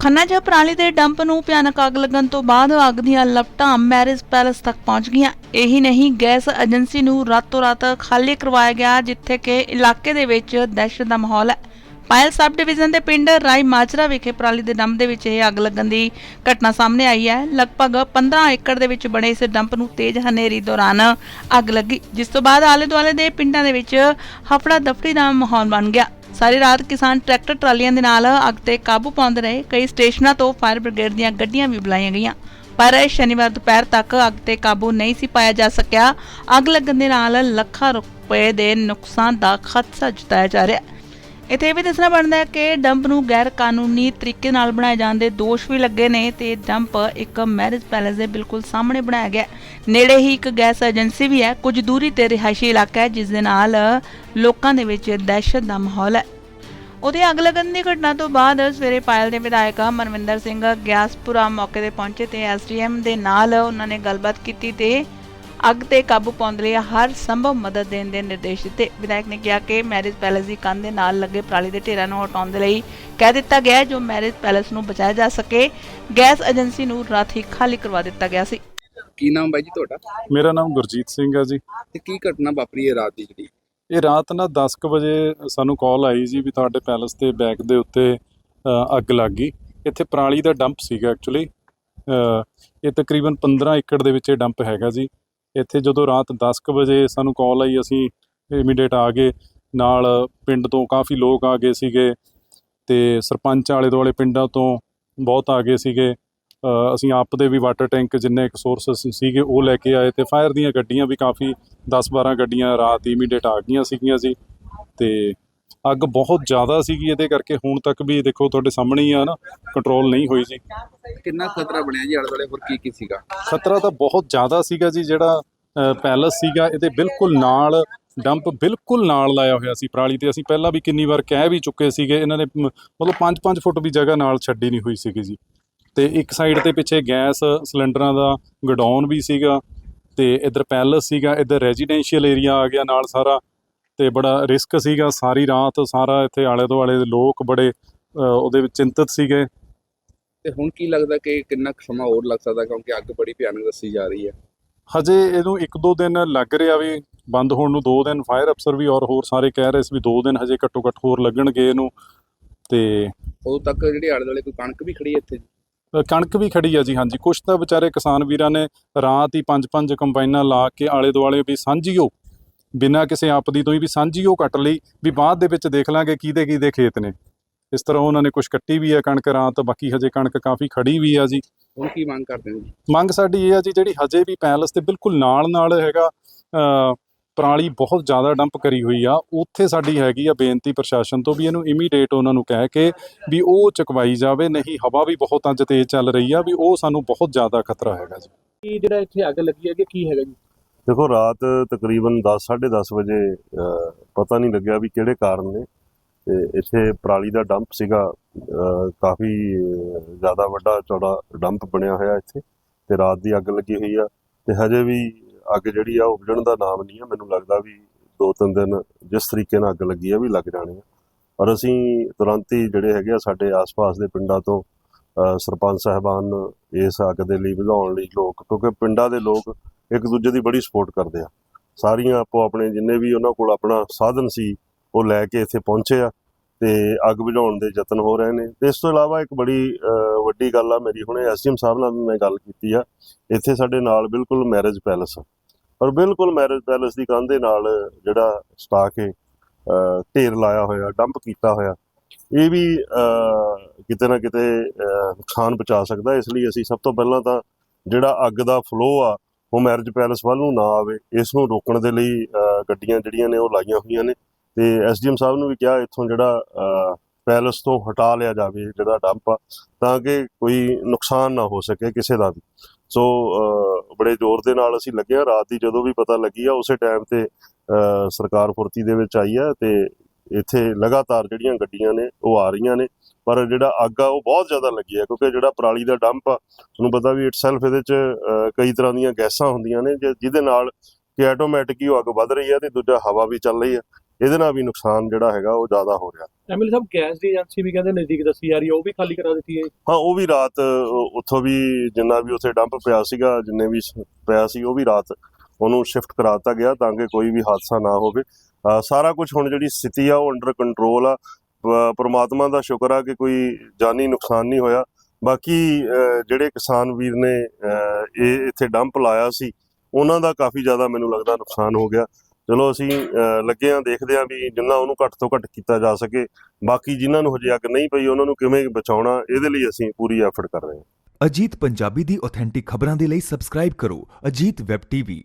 ਖੰਨਾ 'ਚ ਪਰਾਲੀ ਦੇ ਡੰਪ ਨੂੰ ਭਿਆਨਕ ਅੱਗ ਲੱਗਣ ਤੋਂ ਬਾਅਦ ਅੱਗ ਦੀਆਂ ਲਪਟਾਂ ਮੈਰਿਜ ਪੈਲੇਸ ਤੱਕ ਪਹੁੰਚ ਗਈਆਂ। ਇਹੀ ਨਹੀਂ, ਗੈਸ ਏਜੰਸੀ ਨੂੰ ਰਾਤੋਂ ਰਾਤ ਖਾਲੀ ਕਰਵਾਇਆ ਗਿਆ, ਜਿੱਥੇ ਕਿ ਇਲਾਕੇ ਦੇ ਵਿੱਚ ਦਹਿਸ਼ਤ ਦਾ ਮਾਹੌਲ ਹੈ। ਪਾਇਲ ਸਬ ਡਿਵੀਜ਼ਨ ਦੇ ਪਿੰਡ ਰਾਈ ਮਾਜਰਾ ਵਿਖੇ ਪਰਾਲੀ ਦੇ ਡੰਪ ਦੇ ਵਿੱਚ ਇਹ ਅੱਗ ਲੱਗਣ ਦੀ ਘਟਨਾ ਸਾਹਮਣੇ ਆਈ ਹੈ। ਲਗਭਗ 15 ਏਕੜ ਦੇ ਵਿੱਚ ਬਣੇ ਇਸ ਡੰਪ ਨੂੰ ਤੇਜ਼ ਹਨੇਰੀ ਦੌਰਾਨ ਅੱਗ ਲੱਗੀ, ਜਿਸ ਤੋਂ ਬਾਅਦ ਆਲੇ ਦੁਆਲੇ ਦੇ ਪਿੰਡਾਂ ਦੇ ਵਿੱਚ ਹਫੜਾ ਦਫੜੀ ਦਾ ਮਾਹੌਲ ਬਣ ਗਿਆ। ਸਾਰੀ ਰਾਤ ਕਿਸਾਨ ਟਰੈਕਟਰ ਟਰਾਲੀਆਂ ਦੇ ਨਾਲ ਅੱਗ ਤੇ ਕਾਬੂ ਪਾਉਂਦੇ ਰਹੇ। ਕਈ ਸਟੇਸ਼ਨਾਂ ਤੋਂ ਫਾਇਰ ਬ੍ਰਿਗੇਡ ਦੀਆਂ ਗੱਡੀਆਂ ਵੀ ਬੁਲਾਈਆਂ ਗਈਆਂ। ਪਰ ਸ਼ਨੀਵਾਰ ਦੁਪਹਿਰ ਤੱਕ ਅੱਗ ਤੇ ਕਾਬੂ ਨਹੀਂ ਸੀ ਪਾਇਆ ਜਾ ਸਕਿਆ। ਅੱਗ ਲੱਗਣ ਦੇ ਨਾਲ ਲੱਖਾਂ ਰੁਪਏ ਦੇ ਨੁਕਸਾਨ ਦਾ ਖਦਸ਼ਾ ਜਤਾਇਆ ਜਾ ਰਿਹਾ ਹੈ। ਇੱਥੇ ਇਹ ਵੀ ਦੱਸਣਾ ਬਣਦਾ ਹੈ ਕਿ ਡੰਪ ਨੂੰ ਗੈਰ ਕਾਨੂੰਨੀ ਤਰੀਕੇ ਨਾਲ ਬਣਾਏ ਜਾਣ ਦੇ ਦੋਸ਼ ਵੀ ਲੱਗੇ ਨੇ ਤੇ ਡੰਪ ਇੱਕ ਮੈਰਿਜ ਪੈਲੇਸ ਦੇ ਬਿਲਕੁਲ ਸਾਹਮਣੇ ਬਣਾਇਆ ਗਿਆ ਨੇੜੇ ਹੀ ਇੱਕ ਗੈਸ ਏਜੰਸੀ ਵੀ ਹੈ, ਕੁਝ ਦੂਰੀ ਤੇ ਰਿਹਾਇਸ਼ੀ ਇਲਾਕਾ ਹੈ, ਜਿਸ ਦੇ ਨਾਲ ਲੋਕਾਂ ਦੇ ਵਿੱਚ ਦਹਿਸ਼ਤ ਦਾ ਮਾਹੌਲ ਹੈ। ਉਹਦੇ ਅੱਗ ਲੱਗਣ ਦੀ ਘਟਨਾ ਤੋਂ ਬਾਅਦ ਸਵੇਰੇ ਪਾਇਲ ਦੇ ਵਿਧਾਇਕ ਮਨਵਿੰਦਰ ਸਿੰਘ ਗਿਆਸਪੁਰਾ ਮੌਕੇ ਤੇ ਪਹੁੰਚੇ ਤੇ ਐਸਡੀਐਮ ਦੇ ਨਾਲ ਉਹਨਾਂ ਨੇ ਗੱਲਬਾਤ ਕੀਤੀ ਤੇ ਅੱਗ ਤੇ ਕਾਬੂ ਪਾਉਣ ਦੇ ਲਈ ਹਰ ਸੰਭਵ ਮਦਦ ਦੇਣ ਦੇ ਨਿਰਦੇਸ਼ ਦਿੱਤੇ। ਵਿਧਾਇਕ ਨੇ ਕਿਹਾ ਕਿ ਮੈਰਿਜ ਪੈਲੇਸ ਦੀ ਕੰਧ ਦੇ ਨਾਲ ਲੱਗੇ ਪਰਾਲੀ ਦੇ ਢੇਰਾਂ ਨੂੰ ਹਟਾਉਣ ਦੇ ਲਈ ਕਹਿ ਦਿੱਤਾ ਗਿਆ ਜੋ ਮੈਰਿਜ ਪੈਲੇਸ ਨੂੰ ਬਚਾਇਆ ਜਾ ਸਕੇ। ਗੈਸ ਏਜੰਸੀ ਨੂੰ ਰਾਤ ਹੀ ਖਾਲੀ ਕਰਵਾ ਦਿੱਤਾ ਗਿਆ ਸੀ। ਕੀ ਨਾਮ ਬਾਈ ਜੀ ਤੁਹਾਡਾ? ਮੇਰਾ ਨਾਮ ਗੁਰਜੀਤ ਸਿੰਘ ਹੈ ਜੀ। ਤੇ ਕੀ ਘਟਨਾ ਵਾਪਰੀ ਹੈ ਰਾਤ ਦੀ ਜਿਹੜੀ? ਇਹ ਰਾਤ ਨਾ 10:00 ਵਜੇ ਸਾਨੂੰ ਕਾਲ ਆਈ ਜੀ ਵੀ ਤੁਹਾਡੇ ਪੈਲਸ ਦੇ ਬੈਕ ਦੇ ਉੱਤੇ ਅ, ਅੱਗ ਲੱਗ ਗਈ। ਇੱਥੇ ਪਰਾਲੀ ਦਾ ਡੰਪ ਸੀਗਾ ਐਕਚੁਅਲੀ ਇਹ ਤਕਰੀਬਨ 15 ਏਕੜ ਦੇ ਵਿੱਚ ਇਹ ਡੰਪ ਹੈਗਾ ਜੀ। ਇੱਥੇ ਜਦੋਂ ਰਾਤ 10:00 ਵਜੇ ਸਾਨੂੰ ਕਾਲ ਆਈ, ਅਸੀਂ ਇਮੀਡੀਏਟ ਆ ਗਏ। ਨਾਲ ਪਿੰਡ ਤੋਂ ਕਾਫੀ ਲੋਕ ਆ ਗਏ ਸੀਗੇ ਤੇ ਸਰਪੰਚ ਆਲੇ ਦੁਆਲੇ ਪਿੰਡਾਂ ਤੋਂ ਬਹੁਤ ਆ ਗਏ ਸੀਗੇ। ਅਸੀਂ ਆਪ ਦੇ ਵੀ ਵਾਟਰ ਟੈਂਕ ਜਿੰਨੇ ਇੱਕ ਸੋਰਸਸ ਸੀਗੇ, ਉਹ ਲੈ ਕੇ ਆਏ ਤੇ ਫਾਇਰ ਦੀਆਂ ਗੱਡੀਆਂ ਵੀ ਕਾਫੀ 10-12 ਗੱਡੀਆਂ ਰਾਤ ਇਮੀਡੀਏਟ ਆ ਗਈਆਂ ਸੀਗੀਆਂ ਸੀ ਤੇ ਅੱਗ ਬਹੁਤ ਜ਼ਿਆਦਾ ਸੀਗੀ ਇਹਦੇ ਕਰਕੇ ਹੁਣ ਤੱਕ ਵੀ ਦੇਖੋ ਤੁਹਾਡੇ ਸਾਹਮਣੇ ਹੀ ਆ ਨਾ ਕੰਟਰੋਲ ਨਹੀਂ ਹੋਈ ਜੀ। ਕਿੰਨਾ ਖਤਰਾ ਬਣਿਆ ਜੀ ਆਲੇ ਦੁਆਲੇ ਹੋਰ ਕੀ ਕੀ ਸੀਗਾ? ਖਤਰਾ ਤਾਂ ਬਹੁਤ ਜ਼ਿਆਦਾ ਸੀਗਾ ਜੀ ਜਿਹੜਾ ਪੈਲਸ ਸੀਗਾ ਇਹਦੇ ਬਿਲਕੁਲ ਨਾਲ ਡੰਪ ਬਿਲਕੁਲ ਨਾਲ ਲਾਇਆ ਹੋਇਆ ਸੀ ਪਰਾਲੀ ਤੇ। ਅਸੀਂ ਪਹਿਲਾਂ ਵੀ ਕਿੰਨੀ ਵਾਰ ਕਹਿ ਵੀ ਚੁੱਕੇ ਸੀਗੇ ਇਹਨਾਂ ਨੇ ਮਤਲਬ 5-5 ਫੁੱਟ ਵੀ ਜਗ੍ਹਾ ਨਾਲ ਛੱਡੀ ਨਹੀਂ ਹੋਈ ਸੀਗੀ ਜੀ। ਤੇ ਇੱਕ ਸਾਈਡ ਤੇ ਪਿੱਛੇ ਗੈਸ ਸਿਲੰਡਰਾਂ ਦਾ ਗਡਾਊਨ ਵੀ ਸੀਗਾ ਤੇ ਇਧਰ ਪੈਲਸ ਸੀਗਾ ਇਧਰ ਰੈਜ਼ੀਡੈਂਸ਼ੀਅਲ ਏਰੀਆ ਆ ਗਿਆ ਨਾਲ ਸਾਰਾ। ਤੇ ਬੜਾ ਰਿਸਕ ਸੀਗਾ। ਸਾਰੀ ਰਾਤ ਸਾਰਾ ਇੱਥੇ ਆਲੇ ਦੁਆਲੇ ਦੇ ਲੋਕ ਬੜੇ ਉਹਦੇ ਵਿੱਚ ਚਿੰਤਤ ਸੀਗੇ। ਤੇ ਹੁਣ ਕੀ ਲੱਗਦਾ ਕਿ ਕਿੰਨਾ ਕੁ ਸਮਾਂ ਹੋਰ ਲੱਗ ਸਕਦਾ ਕਿਉਂਕਿ ਅੱਗ ਬੜੀ ਭਿਆਨਕ ਦੱਸੀ ਜਾ ਰਹੀ ਹੈ। ਹਜੇ ਇਹਨੂੰ ਇੱਕ ਦੋ ਦਿਨ ਲੱਗ ਰਿਹਾ ਵੀ ਬੰਦ ਹੋਣ ਨੂੰ ਦੋ ਦਿਨ ਫਾਇਰ ਅਫਸਰ ਵੀ ਔਰ ਹੋਰ ਸਾਰੇ ਕਹਿ ਰਹੇ ਸੀ ਵੀ ਦੋ ਦਿਨ ਹਜੇ ਘੱਟੋ ਘੱਟ ਹੋਰ ਲੱਗਣਗੇ ਇਹਨੂੰ। ਤੇ ਉਦੋਂ ਤੱਕ ਜਿਹੜੇ ਆਲੇ ਦੁਆਲੇ ਕੋਈ ਕਣਕ ਵੀ ਖੜੀ ਹੈ ਇੱਥੇ? ਕਣਕ ਵੀ ਖੜੀ ਆ ਜੀ ਹਾਂਜੀ। ਕੁਛ ਤਾਂ ਵਿਚਾਰੇ ਕਿਸਾਨ ਵੀਰਾਂ ਨੇ ਰਾਤ ਹੀ ਪੰਜ ਪੰਜ ਕੰਬਾਈਨਾਂ ਲਾ ਕੇ ਆਲੇ ਦੁਆਲੇ ਵੀ ਸਾਂਝੀਓ ਬਿਨਾਂ ਕਿਸੇ ਆਪਦੀ ਤੋਂ ਹੀ ਵੀ ਸਾਂਝੀਓ ਕੱਟ ਲਈ ਵੀ ਬਾਅਦ ਦੇ ਵਿੱਚ ਦੇਖ ਲਾਂਗੇ ਕਿਹਦੇ ਕਿਹਦੇ ਖੇਤ ਨੇ। ਇਸ ਤਰ੍ਹਾਂ ਉਹਨਾਂ ਨੇ ਕੁਛ ਕੱਟੀ ਵੀ ਆ ਕਣਕ ਰਾਤ ਬਾਕੀ ਹਜੇ ਕਣਕ ਕਾਫੀ ਖੜੀ ਵੀ ਆ ਜੀ। ਹੁਣ ਕੀ ਮੰਗ ਕਰਦੇ ਹੋ ਜੀ? ਮੰਗ ਸਾਡੀ ਇਹ ਆ ਜੀ ਜਿਹੜੀ ਹਜੇ ਵੀ ਪੈਲਸ ਦੇ ਬਿਲਕੁਲ ਨਾਲ ਨਾਲ ਹੈਗਾ ਪਰਾਲੀ ਬਹੁਤ ਜ਼ਿਆਦਾ ਡੰਪ ਕਰੀ ਹੋਈ ਆ ਉੱਥੇ ਸਾਡੀ ਹੈਗੀ ਆ ਬੇਨਤੀ ਪ੍ਰਸ਼ਾਸਨ ਤੋਂ ਵੀ ਇਹਨੂੰ ਇਮੀਡੀਏਟ ਉਹਨਾਂ ਨੂੰ ਕਹਿ ਕੇ ਵੀ ਉਹ ਚੁਕਵਾਈ ਜਾਵੇ ਨਹੀਂ ਹਵਾ ਵੀ ਬਹੁਤ ਅੱਜ ਤੇਜ਼ ਚੱਲ ਰਹੀ ਆ ਵੀ ਉਹ ਸਾਨੂੰ ਬਹੁਤ ਜ਼ਿਆਦਾ ਖਤਰਾ ਹੈਗਾ ਜੀ। ਕੀ ਜਿਹੜਾ ਇੱਥੇ ਅੱਗ ਲੱਗੀ ਹੈ ਕਿ ਕੀ ਹੈਗਾ ਜੀ? ਦੇਖੋ, ਰਾਤ ਤਕਰੀਬਨ 10 10:30 ਵਜੇ ਪਤਾ ਨਹੀਂ ਲੱਗਿਆ ਵੀ ਕਿਹੜੇ ਕਾਰਨ ਨੇ। ਤੇ ਇੱਥੇ ਪਰਾਲੀ ਦਾ ਡੰਪ ਸੀਗਾ ਕਾਫੀ ਜ਼ਿਆਦਾ ਵੱਡਾ ਚੌੜਾ ਡੰਪ ਬਣਿਆ ਹੋਇਆ ਇੱਥੇ। ਤੇ ਰਾਤ ਦੀ ਅੱਗ ਲੱਗੀ ਹੋਈ ਆ। ਤੇ ਹਜੇ ਵੀ ਅੱਗ ਜਿਹੜੀ ਆ, ਉਹ ਦਾ ਨਾਮ ਨਹੀਂ ਆ। ਮੈਨੂੰ ਲੱਗਦਾ ਵੀ ਦੋ ਤਿੰਨ ਦਿਨ ਜਿਸ ਤਰੀਕੇ ਨਾਲ ਅੱਗ ਲੱਗੀ ਆ, ਵੀ ਲੱਗ ਜਾਣੀ ਆ। ਔਰ ਅਸੀਂ ਤੁਰੰਤ ਹੀ ਜਿਹੜੇ ਹੈਗੇ ਆ, ਸਾਡੇ ਆਸ-ਪਾਸ ਦੇ ਪਿੰਡਾਂ ਤੋਂ ਸਰਪੰਚ ਸਾਹਿਬਾਨ ਇਸ ਅੱਗ ਦੇ ਲਈ ਵਧਾਉਣ ਲਈ ਲੋਕ, ਕਿਉਂਕਿ ਪਿੰਡਾਂ ਦੇ ਲੋਕ ਇੱਕ ਦੂਜੇ ਦੀ ਬੜੀ ਸਪੋਰਟ ਕਰਦੇ ਆ। ਸਾਰੀਆਂ ਆਪੋ ਆਪਣੇ ਜਿੰਨੇ ਵੀ ਉਹਨਾਂ ਕੋਲ ਆਪਣਾ ਸਾਧਨ ਸੀ, ਉਹ ਲੈ ਕੇ ਇੱਥੇ ਪਹੁੰਚੇ ਆ ਤੇ ਅੱਗ ਬੁਝਾਉਣ ਦੇ ਯਤਨ ਹੋ ਰਹੇ ਨੇ। ਤੇ ਇਸ ਤੋਂ ਇਲਾਵਾ ਇੱਕ ਬੜੀ ਵੱਡੀ ਗੱਲ ਆ ਮੇਰੀ, ਹੁਣੇ ਐਸਡੀਐਮ ਸਾਹਿਬ ਨਾਲ ਵੀ ਮੈਂ ਗੱਲ ਕੀਤੀ ਆ। ਇੱਥੇ ਸਾਡੇ ਨਾਲ ਬਿਲਕੁਲ ਮੈਰਿਜ ਪੈਲਸ ਆ। ਪਰ ਬਿਲਕੁਲ ਮੈਰਿਜ ਪੈਲਸ ਦੀ ਕੰਧ ਦੇ ਨਾਲ ਜਿਹੜਾ ਸਟਾ ਕੇ ਢੇਰ ਲਾਇਆ ਹੋਇਆ ਡੰਪ ਕੀਤਾ ਹੋਇਆ। ਇਹ ਵੀ ਕਿਤੇ ਨਾ ਕਿਤੇ ਨੁਕਸਾਨ ਪਹੁੰਚਾ ਸਕਦਾ। ਇਸ ਲਈ ਅਸੀਂ ਸਭ ਤੋਂ ਪਹਿਲਾਂ ਤਾਂ ਜਿਹੜਾ ਅੱਗ ਦਾ ਫਲੋ ਆ ਉਹ ਮੈਰਿਜ ਪੈਲਸ ਵੱਲ ਨੂੰ ਨਾ ਆਵੇ ਇਸ ਨੂੰ ਰੋਕਣ ਦੇ ਲਈ ਗੱਡੀਆਂ ਜਿਹੜੀਆਂ ਨੇ ਉਹ ਲਾਈਆਂ ਹੋਈਆਂ ਨੇ। ਤੇ ਐਸਡੀਐਮ ਸਾਹਿਬ ਨੂੰ ਵੀ ਕਿਹਾ ਇੱਥੋਂ ਜਿਹੜਾ ਅਹ, ਪੈਲਸ ਤੋਂ ਹਟਾ ਲਿਆ ਜਾਵੇ ਜਿਹੜਾ ਡੰਪ ਆ ਤਾਂ ਕਿ ਕੋਈ ਨੁਕਸਾਨ ਨਾ ਹੋ ਸਕੇ ਕਿਸੇ ਦਾ ਵੀ। ਸੋ ਬੜੇ ਜ਼ੋਰ ਦੇ ਨਾਲ ਅਸੀਂ ਲੱਗੇ ਆ ਰਾਤ ਦੀ ਜਦੋਂ ਵੀ ਪਤਾ ਲੱਗੀ ਆ ਉਸੇ ਟਾਈਮ ਤੇ ਸਰਕਾਰ ਫੁਰਤੀ ਦੇ ਵਿੱਚ ਆਈ ਆ ਤੇ ਇੱਥੇ ਲਗਾਤਾਰ ਜਿਹੜੀਆਂ ਗੱਡੀਆਂ ਨੇ ਉਹ ਆ ਰਹੀਆਂ ਨੇ। ਪਰ ਜਿਹੜਾ ਅੱਗ ਆ ਉਹ ਬਹੁਤ ਜ਼ਿਆਦਾ ਲੱਗੀ ਆ ਕਿਉਂਕਿ ਜਿਹੜਾ ਪਰਾਲੀ ਦਾ ਡੰਪ ਆ ਤੁਹਾਨੂੰ ਪਤਾ ਵੀ ਇਟਸੈਲਫ ਇਹਦੇ ਚ ਕਈ ਤਰ੍ਹਾਂ ਦੀਆਂ ਗੈਸਾਂ ਹੁੰਦੀਆਂ ਨੇ ਜਿਹਦੇ ਨਾਲ ਕਿ ਆਟੋਮੈਟਿਕ ਹੀ ਅੱਗ ਵੱਧ ਰਹੀ ਹੈ ਤੇ ਦੂਜਾ ਹਵਾ ਵੀ ਚੱਲ ਰਹੀ ਹੈ। ਇਹਦੇ ਨਾਲ ਵੀ ਨੁਕਸਾਨ ਜਿਹੜਾ ਹੈਗਾ ਉਹ ਜ਼ਿਆਦਾ ਹੋ ਰਿਹਾ। ਐਮਐਲਏ ਸਾਹਿਬ ਗੈਸ ਦੀ ਏਜੰਸੀ ਵੀ ਕਹਿੰਦੇ ਨਜ਼ਦੀਕ ਦੱਸੀ ਜਾ ਰਹੀ ਹੈ ਉਹ ਵੀ ਖਾਲੀ ਕਰਾ ਦਿੱਤੀ ਹੈ। ਹਾਂ ਉਹ ਵੀ ਰਾਤ ਉੱਥੋਂ ਵੀ ਜਿੰਨਾ ਵੀ ਉੱਥੇ ਡੰਪ ਪਿਆ ਸੀਗਾ ਜਿੰਨੇ ਵੀ ਪਿਆ ਸੀ ਉਹ ਵੀ ਰਾਤ ਉਹਨੂੰ ਸ਼ਿਫਟ ਕਰਾ ਦਿੱਤਾ ਗਿਆ ਤਾਂ ਕਿ ਕੋਈ ਵੀ ਹਾਦਸਾ ਨਾ ਹੋਵੇ। ਸਾਰਾ ਕੁਝ ਹੁਣ ਜਿਹੜੀ ਸਥਿਤੀ ਆ, ਉਹ ਅੰਡਰ ਕੰਟਰੋਲ ਆ। ਪਰਮਾਤਮਾ ਦਾ ਸ਼ੁਕਰ ਆ ਕਿ ਕੋਈ ਜਾਨੀ ਨੁਕਸਾਨ ਨਹੀਂ ਹੋਇਆ। ਬਾਕੀ ਜਿਹੜੇ ਕਿਸਾਨ ਵੀਰ ਨੇ ਇਹ ਇੱਥੇ ਡੰਪ ਲਾਇਆ ਸੀ, ਉਹਨਾਂ ਦਾ ਕਾਫੀ ਜ਼ਿਆਦਾ ਮੈਨੂੰ ਲੱਗਦਾ ਨੁਕਸਾਨ ਹੋ ਗਿਆ। ਚਲੋ ਅਸੀਂ ਲੱਗੇ ਆ ਦੇਖਦੇ ਆ ਵੀ ਜਿੰਨਾ ਉਹਨੂੰ ਘੱਟ ਤੋਂ ਘੱਟ ਕੀਤਾ ਜਾ ਸਕੇ। ਬਾਕੀ ਜਿਨ੍ਹਾਂ ਨੂੰ ਹਜੇ ਅੱਗ ਨਹੀਂ ਪਈ, ਉਹਨਾਂ ਨੂੰ ਕਿਵੇਂ ਬਚਾਉਣਾ, ਇਹਦੇ ਲਈ ਅਸੀਂ ਪੂਰੀ ਐਫਰਟ ਕਰ ਰਹੇ ਹਾਂ। ਅਜੀਤ ਪੰਜਾਬੀ ਦੀ ਆਥੈਂਟਿਕ ਖਬਰਾਂ ਦੇ ਲਈ ਸਬਸਕ੍ਰਾਈਬ ਕਰੋ। Ajit web TV